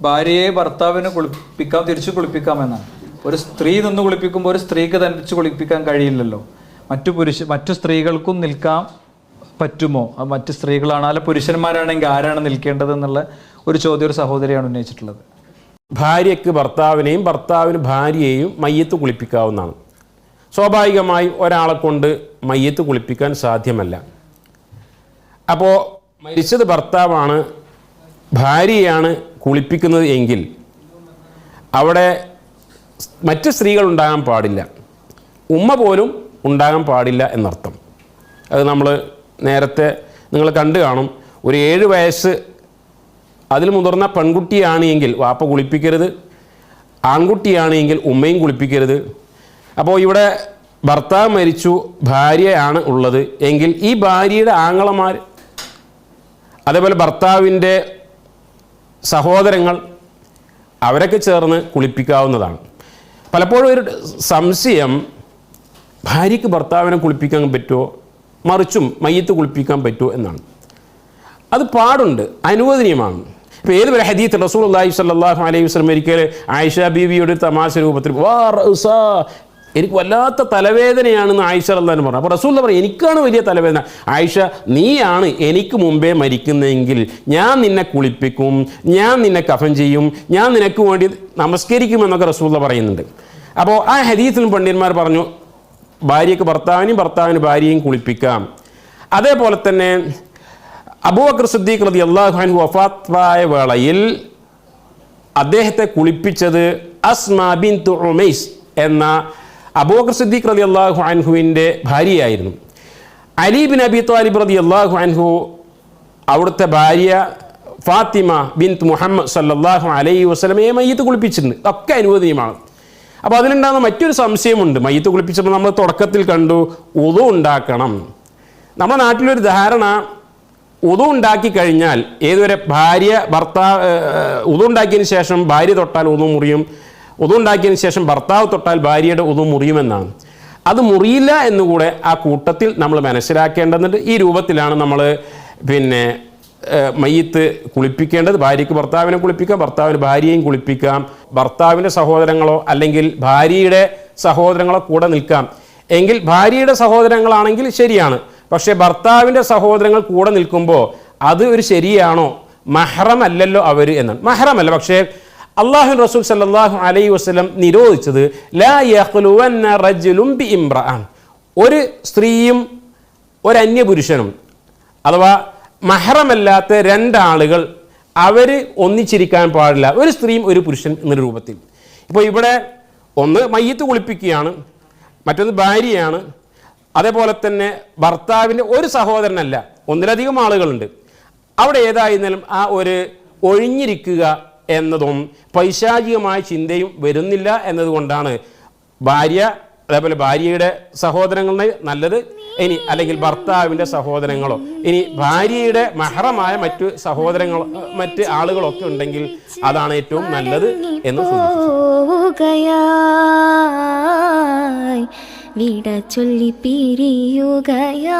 ഭാര്യയെ ഭർത്താവിന് കുളിപ്പിക്കാം തിരിച്ചു കുളിപ്പിക്കാമെന്നാണ്. ഒരു സ്ത്രീ നിന്ന് കുളിപ്പിക്കുമ്പോൾ ഒരു സ്ത്രീക്ക് തനിച്ച് കുളിപ്പിക്കാൻ കഴിയില്ലല്ലോ. മറ്റു പുരുഷ മറ്റു സ്ത്രീകൾക്കും നിൽക്കാൻ പറ്റുമോ? മറ്റു സ്ത്രീകളാണ് അല്ല പുരുഷന്മാരാണെങ്കിൽ ആരാണ് നിൽക്കേണ്ടത് എന്നുള്ള ഒരു ചോദ്യം ഒരു സഹോദരിയാണ് ഉന്നയിച്ചിട്ടുള്ളത്. ഭാര്യയ്ക്ക് ഭർത്താവിനെയും ഭർത്താവിന് ഭാര്യയെയും മയ്യത്ത് കുളിപ്പിക്കാവുന്നതാണ്. സ്വാഭാവികമായി ഒരാളെ കൊണ്ട് മയ്യത്ത് കുളിപ്പിക്കാൻ സാധ്യമല്ല. അപ്പോൾ മരിച്ചത് ഭർത്താവാണ് ഭാര്യയാണ് കുളിപ്പിക്കുന്നത് എങ്കിൽ അവിടെ മറ്റ് സ്ത്രീകൾ ഉണ്ടാകാൻ പാടില്ല. ഉമ്മ പോലും ഉണ്ടാകാൻ പാടില്ല എന്നർത്ഥം. അത് നമ്മൾ നേരത്തെ നിങ്ങൾ കണ്ടു കാണും. ഒരു ഏഴ് വയസ്സ് അതിൽ മുതിർന്ന പെൺകുട്ടിയാണ് എങ്കിൽ വാപ്പ കുളിപ്പിക്കരുത്. ആൺകുട്ടിയാണ് എങ്കിൽ ഉമ്മയും കുളിപ്പിക്കരുത്. അപ്പോൾ ഇവിടെ ഭർത്താവ് മരിച്ചു ഭാര്യയാണ് ഉള്ളത്. എങ്കിൽ ഈ ഭാര്യയുടെ ആങ്ങളമാർ അതേപോലെ ഭർത്താവിന്റെ സഹോദരങ്ങൾ അവരൊക്കെ ചേർന്ന് കുളിപ്പിക്കാവുന്നതാണ്. പലപ്പോഴും ഒരു സംശയം ഭാര്യയ്ക്ക് ഭർത്താവിനെ കുളിപ്പിക്കാൻ പറ്റുമോ? മറിച്ചും മയ്യത്ത് കുളിപ്പിക്കാൻ പറ്റുമോ എന്നാണ്. അത് പാടുണ്ട് അനുവദനീയമാണ്. ഇപ്പോൾ ഏത് വരെ ഹദീത്ത് റസൂൽ അള്ളാഹി സല്ലാഹു അലൈഹി വസ്ലം ഒരിക്കൽ ആയിഷ ബീവിയുടെ തമാശ രൂപത്തിൽ എനിക്ക് വല്ലാത്ത തലവേദനയാണെന്ന് ആയിഷ അള്ളഹാൻ പറഞ്ഞു. അപ്പോൾ റസൂൽ പറഞ്ഞു എനിക്കാണ് വലിയ തലവേദന. ആയിഷ നീയാണ് എനിക്ക് മുമ്പേ മരിക്കുന്നതെങ്കിൽ ഞാൻ നിന്നെ കുളിപ്പിക്കും ഞാൻ നിന്നെ കഫൻ ചെയ്യും ഞാൻ നിനക്ക് വേണ്ടി നമസ്കരിക്കുമെന്നൊക്കെ റസൂൽ പറയുന്നുണ്ട്. അപ്പോൾ ആ ഹദീത്തിലും പണ്ഡിതന്മാർ പറഞ്ഞു ഭാര്യയ്ക്ക് ഭർത്താവിനും ഭർത്താവിന് ഭാര്യയും കുളിപ്പിക്കാം. അതേപോലെ തന്നെ അബൂബക്കർ സിദ്ദീഖ് റതി അള്ളാഹുഹാൻ വഫാത്തായ വേളയിൽ അദ്ദേഹത്തെ കുളിപ്പിച്ചത് അസ്മാബിൻ തുമൈസ് എന്ന അബൂബക്കർ സിദ്ദീഖ് റതി അള്ളാഹു അൻഹുവിന്റെ ഭാര്യയായിരുന്നു. അലി ബിൻ അബി താലിബ് റതി അള്ളാഹു അൻഹു അവിടുത്തെ ഭാര്യ ഫാത്തിമ ബിൻ മുഹമ്മദ് സല്ലാഹു അലൈഹി വസ്ലമയെ മയ്യത്ത് കുളിപ്പിച്ചിട്ടുണ്ട് ഒക്കെ അനുവദനീയമാണ്. അപ്പോൾ അതിലുണ്ടാകുന്ന മറ്റൊരു സംശയമുണ്ട്. മയ്യത്ത് കുളിപ്പിച്ചപ്പോൾ നമ്മൾ തുടക്കത്തിൽ കണ്ടു ഉതു ഉണ്ടാക്കണം. നമ്മുടെ നാട്ടിലൊരു ധാരണ ഉതു ഉണ്ടാക്കി കഴിഞ്ഞാൽ ഏതുവരെ ഭാര്യ ഭർത്താവ് ഉതു ഉണ്ടാക്കിയതിന് ശേഷം ഭാര്യ തൊട്ടാൽ ഉതു മുറിയും ഉണ്ടാക്കിയതിന് ശേഷം ഭർത്താവ് തൊട്ടാൽ ഭാര്യയുടെ ഉതു മുറിയുമെന്നാണ്. അത് മുറിയില്ല എന്നുകൂടെ ആ കൂട്ടത്തിൽ നമ്മൾ മനസ്സിലാക്കേണ്ടതുണ്ട്. ഈ രൂപത്തിലാണ് നമ്മൾ പിന്നെ മയ്യത്ത് കുളിപ്പിക്കേണ്ടത്. ഭാര്യയ്ക്ക് ഭർത്താവിനെ കുളിപ്പിക്കാം ഭർത്താവിന് ഭാര്യയും കുളിപ്പിക്കാം ഭർത്താവിന്റെ സഹോദരങ്ങളോ അല്ലെങ്കിൽ ഭാര്യയുടെ സഹോദരങ്ങളോ കൂടെ നിൽക്കാം. എങ്കിൽ ഭാര്യയുടെ സഹോദരങ്ങളാണെങ്കിൽ ശരിയാണ്. പക്ഷേ ഭർത്താവിന്റെ സഹോദരങ്ങൾ കൂടെ നിൽക്കുമ്പോൾ അത് ഒരു ശരിയാണോ? മഹ്റമല്ലല്ലോ അവർ എന്നാണ്. മഹ്റമല്ല. പക്ഷേ അള്ളാഹു റസൂൽ സല്ലല്ലാഹു അലൈ വസ്ലം നിരോധിച്ചത് ലാ ബി ഒരു സ്ത്രീയും ഒരു അന്യപുരുഷനും അഥവാ മഹറമല്ലാത്ത രണ്ടാളുകൾ അവർ ഒന്നിച്ചിരിക്കാൻ പാടില്ല. ഒരു സ്ത്രീയും ഒരു പുരുഷൻ എന്ന രൂപത്തിൽ. ഇപ്പോൾ ഇവിടെ ഒന്ന് മയ്യത്ത് കുളിപ്പിക്കുകയാണ് മറ്റൊന്ന് ഭാര്യയാണ്. അതേപോലെ തന്നെ ഭർത്താവിന്റെ ഒരു സഹോദരനല്ല ഒന്നിലധികം ആളുകളുണ്ട്. അവിടെ ഏതായിരുന്നാലും ആ ഒരു ഒഴിഞ്ഞിരിക്കുക എന്നതും പൈശാചികമായ ചിന്തയും വരുന്നില്ല എന്നതുകൊണ്ടാണ് ഭാര്യ അതേപോലെ ഭാര്യയുടെ സഹോദരങ്ങളെ നല്ലത് ഇനി അല്ലെങ്കിൽ ഭർത്താവിന്റെ സഹോദരങ്ങളോ ഇനി ഭാര്യയുടെ മഹറമായ മറ്റു സഹോദരങ്ങൾ മറ്റ് ആളുകളൊക്കെ ഉണ്ടെങ്കിൽ അതാണ് ഏറ്റവും നല്ലത് എന്ന് വിട ചൊല്ലി പിരിയുകയായി.